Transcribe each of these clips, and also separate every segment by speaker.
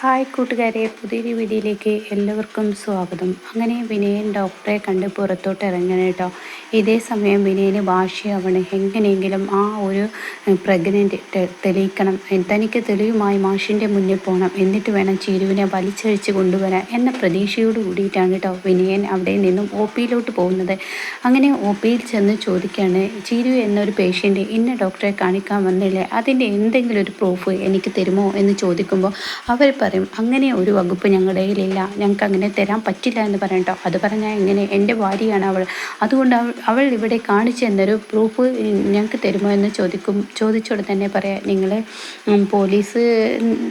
Speaker 1: Hi കൂട്ടുകാരെ പുതിയൊരു വീഡിയോയിലേക്ക് എല്ലാവർക്കും സ്വാഗതം. അങ്ങനെ വിനയൻ ഡോക്ടറെ കണ്ട് പുറത്തോട്ട് ഇറങ്ങണം കേട്ടോ. ഇതേ സമയം വിനയന് ഭാഷയാവണം എങ്ങനെയെങ്കിലും ആ ഒരു പ്രഗ്നന്റ് തെളിയിക്കണം. തനിക്ക് തെളിയുമായി മാഷിന്റെ മുന്നിൽ പോകണം എന്നിട്ട് വേണം ചിരുവിനെ വലിച്ചഴിച്ച് കൊണ്ടുവരാൻ എന്ന പ്രതീക്ഷയോട് കൂടിയിട്ടാണ് കേട്ടോ വിനയൻ അവിടെ നിന്നും ഒ പിയിലോട്ട് പോകുന്നത്. അങ്ങനെ ഒ പിയിൽ ചെന്ന് ചോദിക്കുകയാണ് ചിരു എന്നൊരു പേഷ്യന്റ് ഇന്ന ഡോക്ടറെ കാണിക്കാൻ വന്നില്ലേ? അതിന്റെ എന്തെങ്കിലും ഒരു പ്രൂഫ് എനിക്ക് തരുമോ? എന്ന് ചോദിക്കുമ്പോൾ അവർ പറയും അങ്ങനെ ഒരു വകുപ്പ് ഞങ്ങളുടെ കയ്യിലില്ല. ഞങ്ങൾക്ക് അങ്ങനെ തരാൻ പറ്റില്ല എന്ന് പറയട്ടോ അത് പറഞ്ഞാൽ എങ്ങനെ എന്റെ ഭാര്യയാണ് അവൾ. അതുകൊണ്ട് അവൾ ഇവിടെ കാണിച്ചു തന്നൊരു പ്രൂഫ് ഞങ്ങൾക്ക് തരുമോ എന്ന് ചോദിക്കും ചോദിച്ചോടെ തന്നെ പറയാം നിങ്ങൾ പോലീസ്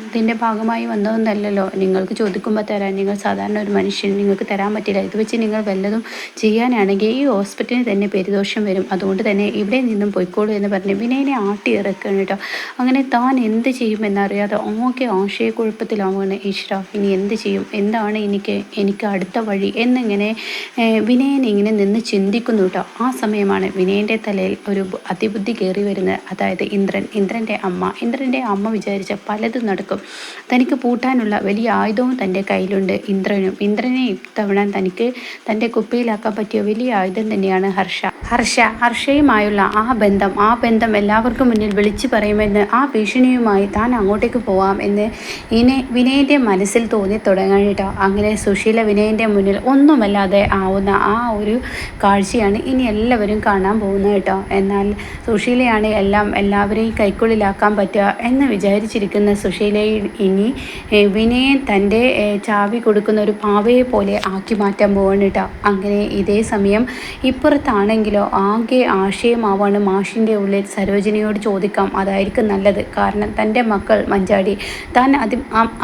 Speaker 1: ഇതിന്റെ ഭാഗമായി വന്നതൊന്നല്ലല്ലോ. നിങ്ങൾക്ക് ചോദിക്കുമ്പോൾ തരാൻ നിങ്ങൾ സാധാരണ ഒരു മനുഷ്യൻ നിങ്ങൾക്ക് തരാൻ പറ്റില്ല. ഇത് വെച്ച് നിങ്ങൾ വല്ലതും ചെയ്യാനാണെങ്കിൽ ഈ ഹോസ്പിറ്റലിന് തന്നെ പെരുദോഷം വരും. അതുകൊണ്ട് തന്നെ ഇവിടെ നിന്നും പൊയ്ക്കോളൂ എന്ന് പറഞ്ഞ് വിനയനെ ആട്ടി ഇറക്കണം കേട്ടോ അങ്ങനെ താൻ എന്ത് ചെയ്യുമെന്നറിയാതെ ഓക്കെ ആശയക്കുഴപ്പത്തിലാണ് ആവുകയാണ് ഈശ്വര ഇനി എന്ത് ചെയ്യും? എന്താണ് എനിക്ക് എനിക്ക് അടുത്ത വഴി? എന്നിങ്ങനെ വിനയൻ ഇങ്ങനെ നിന്ന് ചിന്തിക്കുന്നു കേട്ടോ. ആ സമയമാണ് വിനയന്റെ തലയിൽ ഒരു അതിബുദ്ധി കയറി വരുന്നത്. അതായത് ഇന്ദ്രൻ ഇന്ദ്രന്റെ അമ്മ. ഇന്ദ്രന്റെ അമ്മ വിചാരിച്ച പലതും നടക്കും. തനിക്ക് പൂട്ടാനുള്ള വലിയ ആയുധവും തന്റെ കയ്യിലുണ്ട് ഇന്ദ്രനും. ഇന്ദ്രനെ ഇത്തവണ തനിക്ക് തന്റെ കുപ്പിയിലാക്കാൻ പറ്റിയ വലിയ ആയുധം തന്നെയാണ് ഹർഷ. ഹർഷ ഹർഷയുമായുള്ള ആ ബന്ധം ആ ബന്ധം എല്ലാവർക്കും മുന്നിൽ വിളിച്ചു പറയുമെന്ന് ആ ഭീഷണിയുമായി താൻ അങ്ങോട്ടേക്ക് പോവാം എന്ന് ഇനെ വിനയന്റെ മനസ്സിൽ തോന്നി തുടങ്ങാനിട്ടോ അങ്ങനെ സുശീല വിനയന്റെ മുന്നിൽ ഒന്നുമല്ലാതെ ആവുന്ന ആ ഒരു കാഴ്ചയാണ് ഇനി എല്ലാവരും കാണാൻ പോകുന്നത് കേട്ടോ. എന്നാൽ സുശീലയാണ് എല്ലാം എല്ലാവരെയും കൈക്കുള്ളിലാക്കാൻ പറ്റുക എന്ന് വിചാരിച്ചിരിക്കുന്ന സുശീലയെ ഇനി വിനയൻ തന്റെ ചാവി കൊടുക്കുന്ന ഒരു പാവയെ പോലെ ആക്കി മാറ്റാൻ പോവാണ് കേട്ടോ. അങ്ങനെ ഇതേ സമയം ഇപ്പുറത്താണെങ്കിലോ ആകെ ആശയമാവാണ് മാഷിന്റെ ഉള്ളിൽ സരോജിനിയോട് ചോദിക്കാം. അതായിരിക്കും നല്ലത്. കാരണം തന്റെ മക്കൾ മഞ്ചാടി താൻ അതി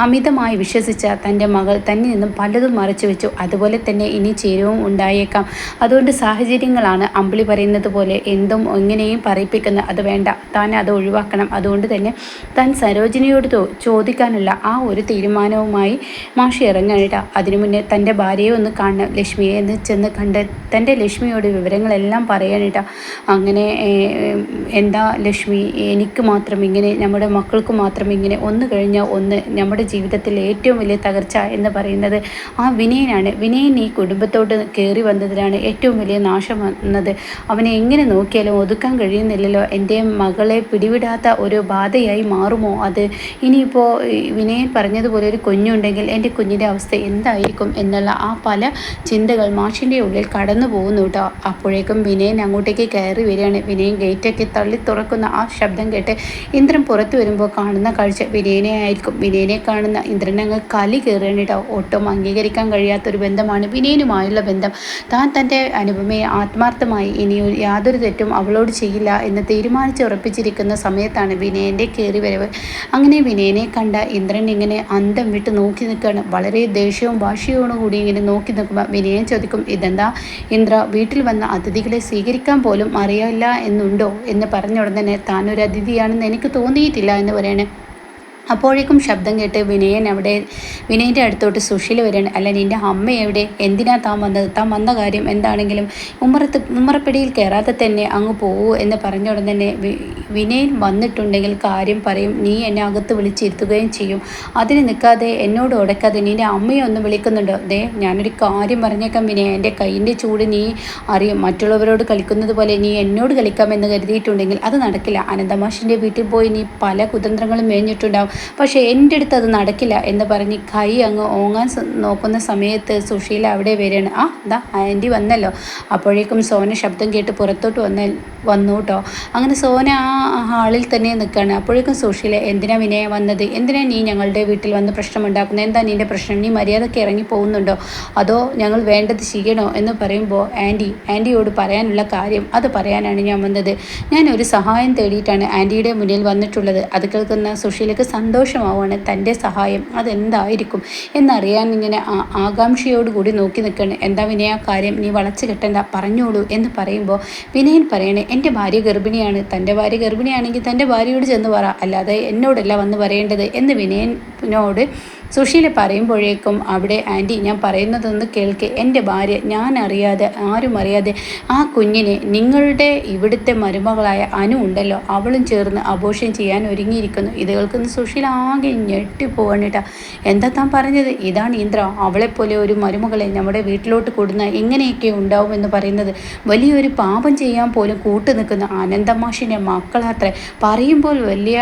Speaker 1: അമിതമായി വിശ്വസിച്ച തന്റെ മകൾ തന്നെ നിന്നും പലതും മറച്ചു വെച്ചു. അതുപോലെ തന്നെ ഇനി ചേരുവും ഉണ്ടായേക്കാം. അതുകൊണ്ട് സാഹചര്യങ്ങളാണ് അമ്പിളി പറയുന്നത് പോലെ എന്തും എങ്ങനെയും പറയിപ്പിക്കുന്ന അത് വേണ്ട. താൻ അത് ഒഴിവാക്കണം. അതുകൊണ്ട് തന്നെ താൻ സരോജിനിയോട് ചോദിക്കാനുള്ള ആ ഒരു തീരുമാനവുമായി മാഷി ഇറങ്ങാനിട്ട അതിനു മുന്നേ തന്റെ ഭാര്യയെ ഒന്ന് കാണണം. ലക്ഷ്മിയെ എന്ന് ചെന്ന് കണ്ട് തന്റെ ലക്ഷ്മിയോട് വിവരങ്ങളെല്ലാം പറയാനിട്ട അങ്ങനെ എന്താ ലക്ഷ്മി? എനിക്ക് മാത്രം ഇങ്ങനെ നമ്മുടെ മക്കൾക്ക് മാത്രം ഇങ്ങനെ ഒന്ന് കഴിഞ്ഞാൽ ഒന്ന് നമ്മുടെ ജീവിതത്തിലെ ഏറ്റവും വലിയ തകർച്ച എന്ന് പറയുന്നത് ആ വിനയനാണ്. വിനയൻ ഈ കുടുംബത്തോട് കയറി വന്നതിലാണ് ഏറ്റവും വലിയ നാശം വന്നത്. അവനെ എങ്ങനെ നോക്കിയാലും ഒതുക്കാൻ കഴിയുന്നില്ലല്ലോ. എന്റെ മകളെ പിടിവിടാത്ത ഒരു ബാധയായി മാറുമോ അത്? ഇനിയിപ്പോൾ വിനയൻ പറഞ്ഞതുപോലെ ഒരു കുഞ്ഞുണ്ടെങ്കിൽ എന്റെ കുഞ്ഞിന്റെ അവസ്ഥ എന്തായിരിക്കും എന്നുള്ള ആ പല ചിന്തകൾ മാഷിന്റെ ഉള്ളിൽ കടന്നു പോകുന്നു കേട്ടോ. അപ്പോഴേക്കും വിനയൻ അങ്ങോട്ടേക്ക് കയറി വരികയാണ്. വിനയൻ ഗേറ്റൊക്കെ തള്ളി തുറക്കുന്ന ആ ശബ്ദം കേട്ട് ഇന്ദ്രൻ പുറത്തു വരുമ്പോൾ കാണുന്ന കാഴ്ച വിനയനെ ആയിരിക്കും. വിനയനെ കാണുന്ന ഇന്ദ്രനങ്ങ് കലി കയറേണ്ടിട്ടോ ഒട്ടും അംഗീകരിക്കാൻ കഴിയാത്തൊരു ബന്ധമാണ് വിനയനുമായുള്ള ബന്ധം. താൻ തന്റെ അനുപമയെ ആത്മാർത്ഥമായി ഇനി യാതൊരു തെറ്റും അവളോട് ചെയ്യില്ല എന്ന് തീരുമാനിച്ച് ഉറപ്പിച്ചിരിക്കുന്ന സമയത്താണ് വിനയന്റെ കയറി വരവ് അങ്ങനെ വിനയനെ കണ്ട ഇന്ദ്രൻ ഇങ്ങനെ അന്തം വിട്ട് നോക്കി നിൽക്കുകയാണ്. വളരെ ദേഷ്യവും ഭാഷയോടും കൂടി ഇങ്ങനെ നോക്കി നിൽക്കുമ്പോൾ വിനയൻ ചോദിക്കും ഇതെന്താ? ഇന്ദ്ര വീട്ടിൽ വന്ന അതിഥികളെ സ്വീകരിക്കാൻ പോലും അറിയില്ല എന്നുണ്ടോ? എന്ന് പറഞ്ഞ ഉടനെ താൻ ഒരു അതിഥിയാണെന്ന് എനിക്ക് തോന്നിയിട്ടില്ല എന്ന് പറയണേ. അപ്പോഴേക്കും ശബ്ദം കേട്ട് വിനയൻ അവിടെ വിനയന്റെ അടുത്തോട്ട് സുശീല വരികയാണ്. അല്ല നിന്റെ അമ്മ എവിടെ? എന്തിനാ താൻ വന്നത് താൻ വന്ന കാര്യം? എന്താണെങ്കിലും ഉമ്മറത്ത് ഉമ്മറപ്പിടിയിൽ കയറാതെ തന്നെ അങ്ങ് പോകൂ എന്ന് പറഞ്ഞ ഉടൻ തന്നെ വിനയൻ വന്നിട്ടുണ്ടെങ്കിൽ കാര്യം പറയും. നീ എന്നെ അകത്ത് വിളിച്ചിരുത്തുകയും ചെയ്യും. അതിന് നിൽക്കാതെ എന്നോട് ഉടക്കാതെ നിന്റെ അമ്മയെ ഒന്ന് വിളിക്കുന്നുണ്ടോ? ദേ ഞാനൊരു കാര്യം പറഞ്ഞേക്കാം വിനയ എന്റെ കൈയിന്റെ ചൂട് നീ അറിയും. മറ്റുള്ളവരോട് കളിക്കുന്നത് പോലെ നീ എന്നോട് കളിക്കാമെന്ന് കരുതിയിട്ടുണ്ടെങ്കിൽ അത് നടക്കില്ല. അനന്തമാഷിന്റെ വീട്ടിൽ പോയി നീ പല കുതന്ത്രങ്ങളും മേഞ്ഞിട്ടുണ്ടാവും പക്ഷേ എന്റെ അടുത്ത് അത് നടക്കില്ല എന്ന് പറഞ്ഞ് കൈ അങ്ങ് ഓങ്ങാൻ നോക്കുന്ന സമയത്ത് സുശീല അവിടെ വരികയാണ്. ആ എന്താ ആന്റി വന്നല്ലോ. അപ്പോഴേക്കും സോന ശബ്ദം കേട്ട് പുറത്തോട്ട് വന്ന വന്നു കേട്ടോ. അങ്ങനെ സോന ആ ഹാളിൽ തന്നെ നിൽക്കുകയാണ്. അപ്പോഴേക്കും സുശീല എന്തിനാ വിനയ വന്നത്? എന്തിനാ നീ ഞങ്ങളുടെ വീട്ടിൽ വന്ന് പ്രശ്നമുണ്ടാക്കുന്നത് എന്താ നിന്റെ പ്രശ്നം? നീ മര്യാദയ്ക്ക് ഇറങ്ങി പോകുന്നുണ്ടോ? അതോ ഞങ്ങൾ വേണ്ടത് ചെയ്യണോ? എന്ന് പറയുമ്പോൾ ആന്റി ആന്റിയോട് പറയാനുള്ള കാര്യം അത് പറയാനാണ് ഞാൻ വന്നത്. ഞാൻ ഒരു സഹായം തേടിയിട്ടാണ് ആന്റിയുടെ മുന്നിൽ വന്നിട്ടുള്ളത്. അത് കേൾക്കുന്ന സുശീലക്ക് സന്തോഷമാവാണ് തന്റെ സഹായം. അതെന്തായിരിക്കും എന്നറിയാൻ ഇങ്ങനെ ആകാംക്ഷയോടുകൂടി നോക്കി നിൽക്കണം എന്താ വിനയ കാര്യം നീ വളച്ചു കെട്ടണ്ട പറഞ്ഞോളൂ എന്ന് പറയുമ്പോൾ വിനയൻ പറയണേ എന്റെ ഭാര്യ ഗർഭിണിയാണ്. തന്റെ ഭാര്യ ഗർഭിണിയാണെങ്കിൽ തന്റെ ഭാര്യയോട് ചെന്ന് പറ. അല്ലാതെ എന്നോടല്ല വന്ന് പറയേണ്ടത് എന്ന് വിനയനോട് സുശീല പറയുമ്പോഴേക്കും അവിടെ ആന്റി ഞാൻ പറയുന്നതൊന്ന് കേൾക്ക്. എന്റെ ഭാര്യ ഞാൻ അറിയാതെ ആരും അറിയാതെ ആ കുഞ്ഞിനെ നിങ്ങളുടെ ഇവിടുത്തെ മരുമകളായ അനു ഉണ്ടല്ലോ അവളും ചേർന്ന് ആഘോഷം ചെയ്യാൻ ഒരുങ്ങിയിരിക്കുന്നു. ഇത് കേൾക്കുന്ന സുശീല ആകെ ഞെട്ടിപ്പോവാണിട്ട എന്താ താൻ പറഞ്ഞത്? ഇതാണ് ഇന്ദ്ര. അവളെപ്പോലെ ഒരു മരുമകളെ നമ്മുടെ വീട്ടിലോട്ട് കൊടുന്ന എങ്ങനെയൊക്കെ ഉണ്ടാവുമെന്ന് പറയുന്നത് വലിയൊരു പാപം ചെയ്യാൻ പോലും കൂട്ടു നിൽക്കുന്ന അനന്തമാഷിന്റെ മക്കളാത്ര. പറയുമ്പോൾ വലിയ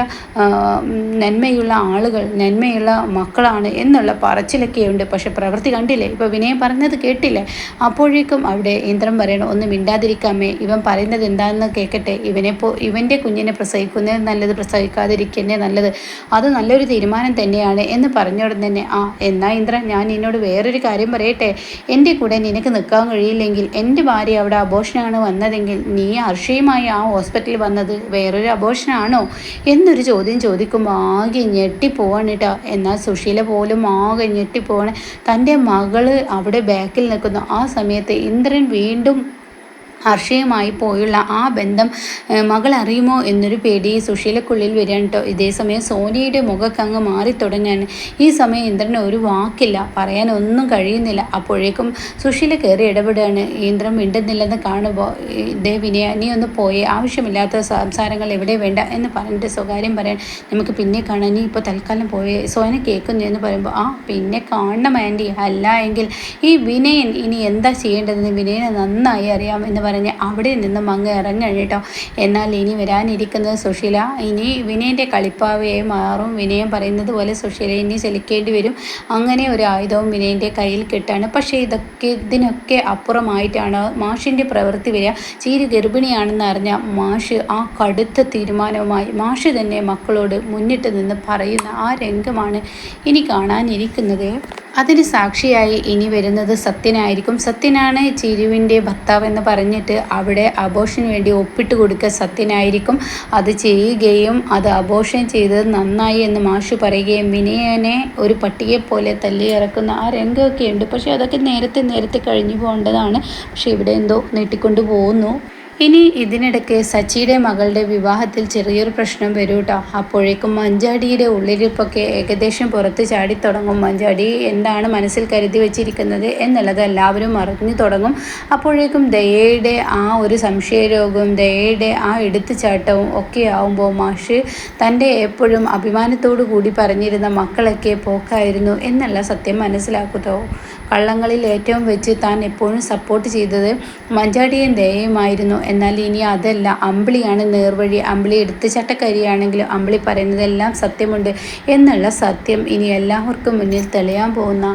Speaker 1: നന്മയുള്ള ആളുകൾ നന്മയുള്ള മക്കളാണ് എന്നുള്ള പറച്ചിലൊക്കെയുണ്ട്. പക്ഷെ പ്രവൃത്തി കണ്ടില്ലേ? ഇപ്പോൾ വിനയം പറഞ്ഞത് കേട്ടില്ലേ. അപ്പോഴേക്കും അവിടെ ഇന്ദ്രൻ പറയണം ഒന്ന് മിണ്ടാതിരിക്കാമേ. ഇവൻ പറയുന്നത് എന്താണെന്ന് കേൾക്കട്ടെ ഇവനെ പോ ഇവന്റെ കുഞ്ഞിനെ പ്രസവിക്കുന്നത് നല്ലത് പ്രസവിക്കാതിരിക്കുന്നേ നല്ലത്. അത് നല്ലൊരു തീരുമാനം തന്നെയാണ് എന്ന് പറഞ്ഞോടൻ തന്നെ ആ എന്നാ ഇന്ദ്രൻ ഞാൻ നിന്നോട് വേറൊരു കാര്യം പറയട്ടെ. എന്റെ കൂടെ നിനക്ക് നിൽക്കാൻ കഴിയില്ലെങ്കിൽ എന്റെ ഭാര്യ അവിടെ അബോഷനാണ് വന്നതെങ്കിൽ നീ അർഷയുമായി ആ ഹോസ്പിറ്റലിൽ വന്നത് വേറൊരു അബോഷനാണോ? എന്നൊരു ചോദ്യം ചോദിക്കുമ്പോൾ ആകെ ഞെട്ടിപ്പോവാണ് കേട്ടോ എന്നാൽ സുശീല പോലും ആകെ ഞെട്ടിപ്പോവാണ്. തന്റെ മകൾ അവിടെ ബാക്കിൽ നിൽക്കുന്നു. ആ സമയത്ത് ഇന്ദ്രൻ വീണ്ടും ഹർഷയുമായി പോയുള്ള ആ ബന്ധം മകൾ അറിയുമോ എന്നൊരു പേടി സുശീലക്കുള്ളിൽ വരികയാണ് കേട്ടോ ഇതേസമയം സോനിയുടെ മുഖക്കങ്ങ് മാറിത്തുടങ്ങാണ് ഈ സമയം ഇന്ദ്രന് ഒരു വാക്കില്ല പറയാൻ ഒന്നും കഴിയുന്നില്ല. അപ്പോഴേക്കും സുശീല കയറി ഇടപെടുകയാണ്. ഇന്ദ്രൻ മിണ്ടുന്നില്ലെന്ന് കാണുമ്പോൾ ഇതേ വിനയ നീ ഒന്ന് പോയേ ആവശ്യമില്ലാത്ത സംസാരങ്ങൾ എവിടെ വേണ്ട എന്ന് പറഞ്ഞിട്ട് സ്വകാര്യം പറയാൻ നമുക്ക് പിന്നെ കാണാൻ നീ ഇപ്പോൾ തൽക്കാലം പോയേ. സോന കേൾക്കുന്നു എന്ന് പറയുമ്പോൾ ആ പിന്നെ കാണണം ആന്റി. അല്ല എങ്കിൽ ഈ വിനയൻ ഇനി എന്താ ചെയ്യേണ്ടതെന്ന് വിനയനെ നന്നായി അറിയാം എന്ന് പറഞ്ഞ് അവിടെ നിന്നും അങ്ങ് ഇറങ്ങണം കേട്ടോ. എന്നാൽ ഇനി വരാനിരിക്കുന്നത് സുശീല. ഇനി വിനയന്റെ കളിപ്പാവയെ മാറും. വിനയം പറയുന്നത് പോലെ സുശീല ഇനി ചലിക്കേണ്ടി വരും. അങ്ങനെ ഒരു ആയുധവും വിനയന്റെ കയ്യിൽ കിട്ടാണ്. പക്ഷേ ഇതൊക്കെ ഇതിനൊക്കെ അപ്പുറമായിട്ടാണ് മാഷിന്റെ പ്രവൃത്തി വരിക. ചീരി ഗർഭിണിയാണെന്ന് അറിഞ്ഞ മാഷ് ആ കടുത്ത തീരുമാനവുമായി മാഷ് തന്നെ മക്കളോട് മുന്നിട്ട് നിന്ന് പറയുന്ന ആ രംഗമാണ് ഇനി കാണാനിരിക്കുന്നത്. അതിന് സാക്ഷിയായി ഇനി വരുന്നത് സത്യനായിരിക്കും. സത്യനാണ് ചിരുവിന്റെ ഭർത്താവ് എന്ന് പറഞ്ഞിട്ട് അവിടെ അബോഷന് വേണ്ടി ഒപ്പിട്ട് കൊടുക്കുക സത്യനായിരിക്കും. അത് ചെയ്യുകയും അത് അബോഷൻ ചെയ്തത് നന്നായി എന്ന് മാഷു പറയുകയും വിനയനെ ഒരു പട്ടിയെ പോലെ തല്ലി ഇറക്കുന്ന ആ രംഗമൊക്കെ ഉണ്ട് പക്ഷേ അതൊക്കെ നേരത്തെ നേരത്തെ കഴിഞ്ഞു പോകേണ്ടതാണ്. പക്ഷേ ഇവിടെ എന്തോ നീട്ടിക്കൊണ്ട് പോകുന്നു. ഇനി ഇതിനിടയ്ക്ക് സച്ചിയുടെ മകളുടെ വിവാഹത്തിൽ ചെറിയൊരു പ്രശ്നം വരും കേട്ടോ അപ്പോഴേക്കും മഞ്ചാടിയുടെ ഉള്ളിരിപ്പൊക്കെ ഏകദേശം പുറത്ത് ചാടി തുടങ്ങും. മഞ്ചാടി എന്താണ് മനസ്സിൽ കരുതി വെച്ചിരിക്കുന്നത് എന്നുള്ളത് എല്ലാവരും അറിഞ്ഞു തുടങ്ങും. അപ്പോഴേക്കും ദയയുടെ ആ ഒരു സംശയരോഗവും ദയയുടെ ആ എടുത്തുചാട്ടവും ഒക്കെ ആവുമ്പോൾ മാഷ് തന്റെ എപ്പോഴും അഭിമാനത്തോടു കൂടി പറഞ്ഞിരുന്ന മക്കളൊക്കെ പോക്കായിരുന്നു എന്നല്ല സത്യം മനസ്സിലാക്കുതോ കള്ളങ്ങളിൽ ഏറ്റവും വെച്ച് താൻ എപ്പോഴും സപ്പോർട്ട് ചെയ്തത് മഞ്ചാടിയും ദയയുമായിരുന്നു എന്നാൽ ഇനി അതല്ല. അമ്പിളിയാണ് നേർവഴി. അമ്പിളി എടുത്ത് ചട്ടക്കരിയാണെങ്കിലും അമ്പിളി പറയുന്നതെല്ലാം സത്യമുണ്ട് എന്നുള്ള സത്യം ഇനി എല്ലാവർക്കും മുന്നിൽ തെളിയാൻ പോകുന്ന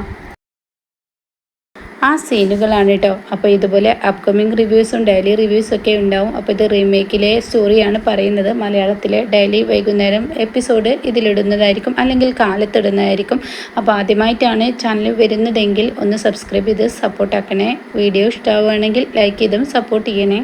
Speaker 1: ആ സീനുകളാണ് കേട്ടോ അപ്പോൾ ഇതുപോലെ അപ്കമിങ് റിവ്യൂസും ഡെയിലി റിവ്യൂസും ഒക്കെ ഉണ്ടാവും. അപ്പോൾ ഇത് റീമേക്കിലെ സ്റ്റോറിയാണ് പറയുന്നത്. മലയാളത്തിലെ ഡെയിലി വൈകുന്നേരം എപ്പിസോഡ് ഇതിലിടുന്നതായിരിക്കും അല്ലെങ്കിൽ കാലത്തിടുന്നതായിരിക്കും. അപ്പോൾ ആദ്യമായിട്ടാണ് ചാനൽ വരുന്നതെങ്കിൽ ഒന്ന് സബ്സ്ക്രൈബ് ചെയ്ത് സപ്പോർട്ടാക്കണേ വീഡിയോ ഇഷ്ടമാവുകയാണെങ്കിൽ ലൈക്ക് ചെയ്തും സപ്പോർട്ട് ചെയ്യണേ.